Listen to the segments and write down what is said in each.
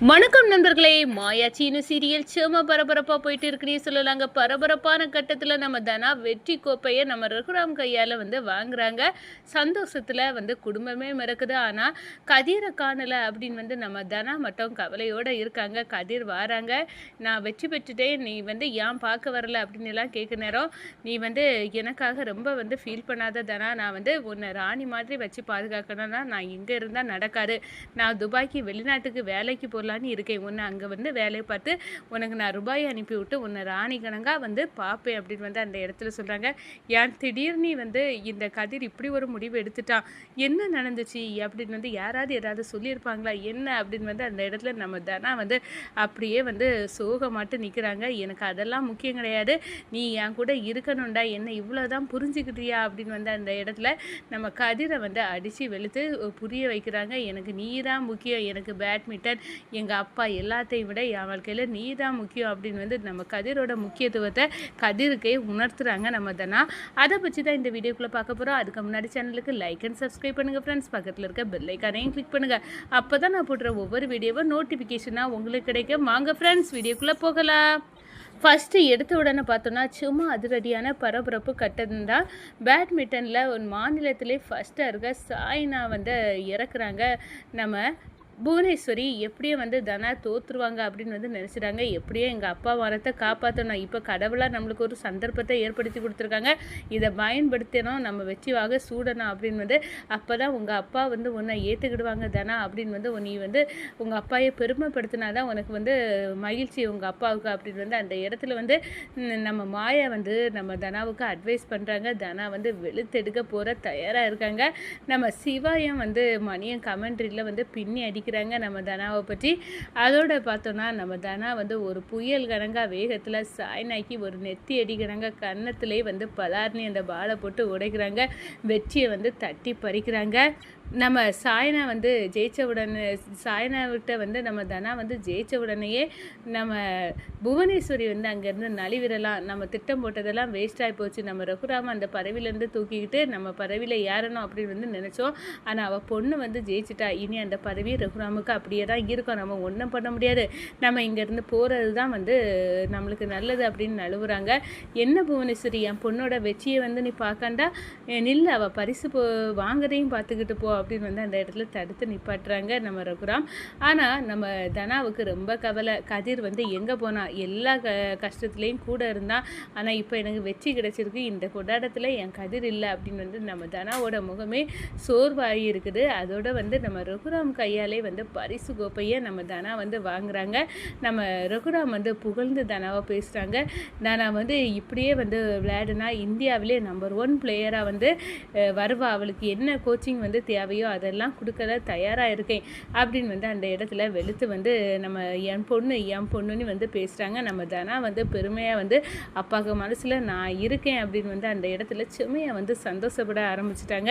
வணக்கம் நண்பர்களே. மாயாச்சின்னு சீரியல் சேம பரபரப்பாக போயிட்டு இருக்குன்னே சொல்லலாங்க. பரபரப்பான கட்டத்தில் நம்ம தனா வெற்றி கோப்பையை நம்ம ரகுராம் கையால் வந்து வாங்குறாங்க. சந்தோஷத்தில் வந்து குடும்பமே மறக்குது ஆனால் கதிரை காணலை அப்படின்னு வந்து நம்ம தனா மட்டும் கவலையோடு இருக்காங்க. கதிர் வாராங்க. நான் வெற்றி பெற்றுட்டேன். நீ வந்து ஏன் பார்க்க வரல அப்படின்னு எல்லாம் கேட்க நேரம் நீ வந்து எனக்காக ரொம்ப வந்து ஃபீல் பண்ணாத தனா. நான் வந்து உன்னை ராணி மாதிரி வச்சு பாதுகாக்கணும்னா நான் இங்கே இருந்தால் நடக்காது. நான் துபாய்க்கு வெளிநாட்டுக்கு வேலைக்கு வரலான்னு இருக்கேன் உன்னை அங்கே வந்து வேலையை பார்த்து உனக்கு நான் ரூபாய் அனுப்பிவிட்டு உன்னை ராணி கணங்காக வந்து பார்ப்பேன் அப்படின்னு வந்து அந்த இடத்துல சொல்கிறாங்க ஏன் திடீர்னு வந்து இந்த கதிர் இப்படி ஒரு முடிவு எடுத்துட்டான்? என்ன நடந்துச்சு? அப்படின்னு வந்து யாராவது ஏதாவது சொல்லியிருப்பாங்களா? என்ன? அப்படின்னு வந்து அந்த இடத்துல நம்ம தனா வந்து அப்படியே வந்து சோகமாட்டு நிற்கிறாங்க எனக்கு அதெல்லாம் முக்கியம் கிடையாது. நீ என் கூட இருக்கணும்டா. என்ன இவ்வளோதான் புரிஞ்சுக்கிட்டியா? அப்படின்னு வந்து அந்த இடத்துல நம்ம கதிரை வந்து அடித்து வெளுத்து புரிய வைக்கிறாங்க. எனக்கு நீ தான் முக்கியம். எனக்கு பேட்மிண்டன் எங்கள் அப்பா எல்லாத்தையும் விட என் வாழ்க்கையில் நீ தான் முக்கியம் அப்படின்னு வந்து நம்ம கதிரோட முக்கியத்துவத்தை கதிருக்கே உணர்த்துறாங்க நம்ம தானா. அதை பற்றி தான் இந்த வீடியோக்குள்ளே பார்க்க போகிறோம் அதுக்கு முன்னாடி சேனலுக்கு லைக் அண்ட் சப்ஸ்கிரைப் பண்ணுங்கள் ஃப்ரெண்ட்ஸ் பக்கத்தில் இருக்க பெல்லைக்கானையும் கிளிக் பண்ணுங்கள் அப்போ தான் நான் போடுற ஒவ்வொரு வீடியோவும் நோட்டிஃபிகேஷனாக உங்களுக்கு கிடைக்கும். வாங்க ஃப்ரெண்ட்ஸ் வீடியோக்குள்ளே போகலாம். ஃபஸ்ட்டு எடுத்த உடனே பார்த்தோன்னா சும்மா அதிரடியான பரபரப்பு கட்டதும் தான் பேட்மிண்டனில் ஒரு மாநிலத்திலே ஃபஸ்ட்டாக இருக்க சாய்னா வந்து இறக்குறாங்க நம்ம புவனேஸ்வரி எப்படியே வந்து தனா தோற்றுருவாங்க அப்படின்னு வந்து நினச்சிட்டாங்க. எப்படியோ எங்கள் அப்பா வரத்தை காப்பாற்றணும் இப்போ கடவுளாக நம்மளுக்கு ஒரு சந்தர்ப்பத்தை ஏற்படுத்தி கொடுத்துருக்காங்க. இதை பயன்படுத்தணும் நம்ம வெற்றிவாக சூடணும் அப்படின்னு வந்து அப்போ தான் உங்கள் அப்பா வந்து உன்னை ஏற்றுக்கிடுவாங்க தனா அப்படின்னு வந்து நீ வந்து உங்கள் அப்பாயை பெருமைப்படுத்தினா தான் உனக்கு வந்து மகிழ்ச்சி உங்கள் அப்பாவுக்கு அப்படின்னு வந்து அந்த இடத்துல வந்து நம்ம மாயா வந்து நம்ம தனாவுக்கு அட்வைஸ் பண்ணுறாங்க தனா வந்து வெளுத்தெடுக்க போகிற தயாராக இருக்காங்க. நம்ம சிவாயம் வந்து மணியம் கமெண்ட்ரியில் வந்து பின்னி அடிக்கிறாங்க நம்ம தனாவை பற்றி. அதோட பார்த்தோன்னா நம்ம தனா வந்து ஒரு புயல் கணங்கா வேகத்தில் சாய்னாக்கி ஒரு நெத்தி அடி கணங்கா கன்னத்திலே வந்து பலார்னி அந்த பாலை போட்டு உடைக்கிறாங்க. வெற்றியை வந்து தட்டி பறிக்கிறாங்க. நம்ம சாயனா வந்து ஜெயிச்ச உடனே சாயனாவிட்ட வந்து நம்ம தனா வந்து ஜெயிச்ச உடனேயே நம்ம புவனேஸ்வரி வந்து அங்கேருந்து நலிவிடலாம். நம்ம திட்டம் போட்டதெல்லாம் வேஸ்ட் ஆகி போச்சு. நம்ம ரகுராம அந்த பறவையிலேருந்து தூக்கிக்கிட்டு நம்ம பறவையில் ஏறணும் அப்படின்னு வந்து நினச்சோம். ஆனால் அவள் பொண்ணு வந்து ஜெயிச்சிட்டா. இனி அந்த பறவை ரகுராமுக்கு அப்படியே தான் இருக்கும். நம்ம ஒன்றும் பண்ண முடியாது. நம்ம இங்கேருந்து போகிறது தான் வந்து நம்மளுக்கு நல்லது அப்படின்னு நழுவுறாங்க. என்ன புவனேஸ்வரி என் பொண்ணோட வெற்றியை வந்து நீ பார்க்காண்டா? நில்லு. அவள் பரிசு போ வாங்குறதையும் பார்த்துக்கிட்டு போ. அப்படின்னு வந்து அந்த இடத்துல தடுத்து நிப்பாட்டுறாங்க நம்ம ரகுராம். ஆனால் நம்ம தனாவுக்கு ரொம்ப கவலை. கதிர் வந்து எங்கே போனால் எல்லா க கஷ்டத்துலேயும் கூட இருந்தான் ஆனால் இப்போ எனக்கு வெற்றி கிடச்சிருக்கு. இந்த கொண்டாட்டத்தில் என் கதிர் இல்லை அப்படின்னு வந்து நம்ம தனாவோட முகமே சோர்வாகி இருக்குது. அதோட வந்து நம்ம ரகுராம் கையாலே வந்து பரிசு கோப்பையை நம்ம தனா வந்து வாங்குறாங்க. நம்ம ரகுராம் வந்து புகழ்ந்து தனாவை பேசுகிறாங்க தனா வந்து இப்படியே வந்து விளையாடுனா இந்தியாவிலே நம்பர் ஒன் பிளேயராக வந்து வருவா. அவளுக்கு என்ன கோச்சிங் வந்து தேவை தேவையோ அதெல்லாம் கொடுக்கற தயாராக இருக்கேன். அப்படின்னு வந்து அந்த இடத்துல வெளுத்து வந்து நம்ம என் பொண்ணு என் பொண்ணுன்னு வந்து பேசுகிறாங்க நம்ம தனா வந்து பெருமையாக வந்து அப்பாவுக்கு மனசில் நான் இருக்கேன் அப்படின்னு வந்து அந்த இடத்துல செம்மையாக வந்து சந்தோஷப்பட ஆரம்பிச்சிட்டாங்க.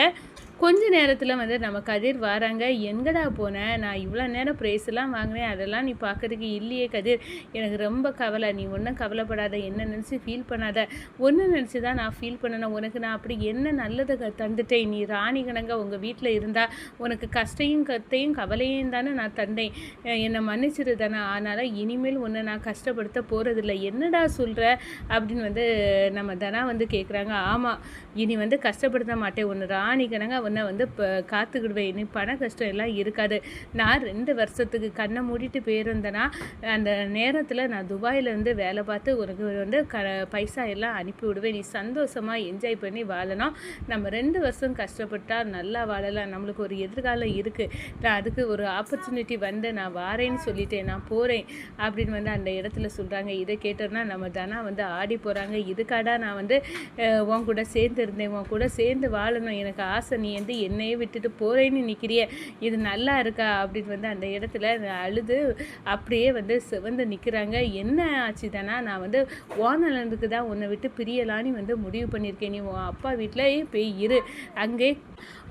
கொஞ்ச நேரத்தில் வந்து நம்ம கதிர் வராங்க. எங்கடா போனேன் நான் இவ்வளோ நேரம் ப்ரைஸ்லாம் வாங்கினேன். அதெல்லாம் நீ பார்க்கறதுக்கு இல்லையே கதிர். எனக்கு ரொம்ப கவலை. நீ ஒன்றும் கவலைப்படாத. என்ன நினச்சி ஃபீல் பண்ணாத. ஒன்று நினச்சி தான் நான் ஃபீல் பண்ணணும். உனக்கு நான் அப்படி என்ன நல்லதை க- தந்துட்டேன்? நீ ராணி கணங்க உங்கள் வீட்டில் இருந்தால் உனக்கு கஷ்டையும் கத்தையும் கவலையும் தானே நான் தந்தேன். என்னை மன்னிச்சிரு தானே. அதனால் இனிமேல் ஒன்று நான் கஷ்டப்படுத்த போகிறதில்ல என்னடா சொல்கிற அப்படின்னு வந்து நம்ம தனா வந்து கேட்குறாங்க ஆமாம் இனி வந்து கஷ்டப்படுத்த மாட்டேன். ஒன்று ராணி கணங்க உன்னை வந்து இப்போ காத்துக்கிடுவேன். இனி பண கஷ்டம் எல்லாம் இருக்காது. நான் ரெண்டு வருஷத்துக்கு கண்ணை மூடிட்டு போயிருந்தேன்னா அந்த நேரத்தில் நான் துபாயிலேருந்து வேலை பார்த்து உனக்கு வந்து க பைசா எல்லாம் அனுப்பி விடுவேன் நீ சந்தோஷமாக என்ஜாய் பண்ணி வாழணும். நம்ம ரெண்டு வருஷம் கஷ்டப்பட்டால் நல்லா வாழலாம். நம்மளுக்கு ஒரு எதிர்காலம் இருக்குது நான் அதுக்கு ஒரு ஆப்பர்ச்சுனிட்டி வந்து நான் வாரேன்னு சொல்லிட்டேன். நான் போகிறேன் அப்படின்னு வந்து அந்த இடத்துல சொல்கிறாங்க இதை கேட்டோன்னா நம்ம தானா வந்து ஆடி போகிறாங்க இதுக்காடா நான் வந்து உன் கூட சேர்ந்து இருந்தேன். உன் கூட சேர்ந்து வாழணும். எனக்கு ஆசை. நீ வந்து என்னையே விட்டுட்டு போகிறேன்னு நிற்கிறிய இது நல்லா இருக்கா? அப்படின்னு வந்து அந்த இடத்துல அழுது அப்படியே வந்து சிவந்து நிற்கிறாங்க என்ன ஆச்சு தானா நான் வந்து ஓனலனுக்கு தான் உன்னை விட்டு பிரியலான்னு வந்து முடிவு பண்ணியிருக்கேன். நீ உன் அப்பா வீட்டிலேயே போய் இரு. அங்கே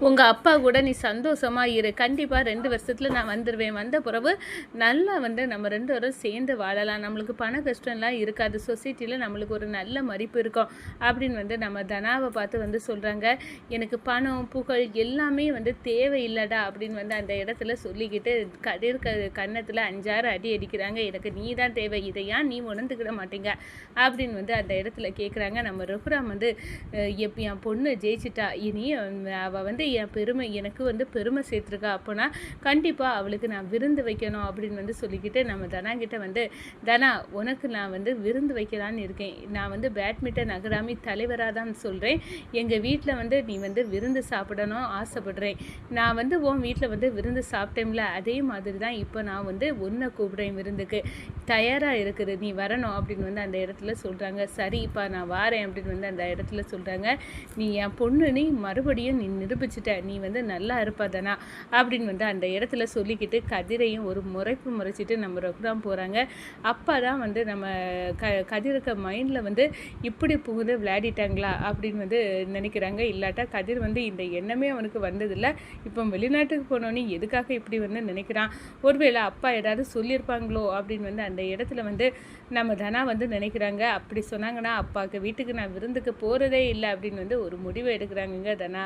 உங்கள் அப்பா கூட நீ சந்தோஷமாக இரு. கண்டிப்பாக ரெண்டு வருஷத்தில் நான் வந்துடுவேன் வந்த பிறகு நல்லா வந்து நம்ம ரெண்டு பேரும் சேர்ந்து வாழலாம். நம்மளுக்கு பண கஷ்டம்லாம் இருக்காது. சொசைட்டியில் நம்மளுக்கு ஒரு நல்ல மதிப்பு இருக்கும். அப்படின்னு வந்து நம்ம தனாவை பார்த்து வந்து சொல்கிறாங்க எனக்கு பணம் புகழ் எல்லாமே வந்து தேவையில்லடா அப்படின்னு வந்து அந்த இடத்துல சொல்லிக்கிட்டு கதிர் க கன்னத்தில் அஞ்சாறு அடி அடிக்கிறாங்க. எனக்கு நீ தான் தேவை. இதை ஏன் நீ உணர்ந்துக்கிட மாட்டீங்க? அப்படின்னு வந்து அந்த இடத்துல கேட்குறாங்க நம்ம ரகுராம் வந்து அஹ், எப் என் பொண்ணு ஜெயிச்சிட்டா. இனி அவள் வந்து என் பெருமை எனக்கு வந்து பெருமை சேர்த்துருக்கா. அப்போனா கண்டிப்பாக அவளுக்கு நான் விருந்து வைக்கணும் அப்படின்னு வந்து சொல்லிக்கிட்டு நம்ம தனா கிட்ட வந்து தனா உனக்கு நான் வந்து விருந்து வைக்கலான்னு இருக்கேன். நான் வந்து பேட்மிண்டன் அகாடமி தலைவராக தான் சொல்கிறேன் எங்கள் வீட்டில் வந்து நீ வந்து விருந்து சாப்பிட சாப்பிடணும் ஆசைப்படுறேன். நான் வந்து உன் வீட்டில் வந்து விருந்து சாப்பிட்டேம்ல அதே மாதிரி தான் இப்போ நான் வந்து உன்னை கூப்பிடுறேன் விருந்துக்கு. தயாராக இருக்குது நீ வரணும் அப்படின்னு வந்து அந்த இடத்துல சொல்கிறாங்க சரிப்பா நான் வாரேன் அப்படின்னு வந்து அந்த இடத்துல சொல்கிறாங்க நீ என் பொண்ணு நீ மறுபடியும் நீ நிரூபிச்சிட்ட நீ வந்து நல்லா இருப்பதனா அப்படின்னு வந்து அந்த இடத்துல சொல்லிக்கிட்டு கதிரையும் ஒரு முறைப்பு முறைச்சிட்டு நம்ம ரகுராம் போகிறாங்க அப்போ தான் வந்து நம்ம க கதிரக்க மைண்டில் வந்து இப்படி புகுந்து விளையாடிட்டாங்களா அப்படின்னு வந்து நினைக்கிறாங்க. இல்லாட்டா கதிர் வந்து இந்த எண்ணெய் எண்ணமே அவனுக்கு வந்ததில்லை. இப்போ வெளிநாட்டுக்கு போனோன்னே எதுக்காக இப்படி வந்து நினைக்கிறான்? ஒருவேளை அப்பா ஏதாவது சொல்லியிருப்பாங்களோ அப்படின்னு வந்து அந்த இடத்துல வந்து நம்ம தனா வந்து நினைக்கிறாங்க. அப்படி சொன்னாங்கன்னா அப்பாவுக்கு வீட்டுக்கு நான் விருந்துக்கு போகிறதே இல்லை அப்படின்னு வந்து ஒரு முடிவு எடுக்கிறாங்கங்க தனா.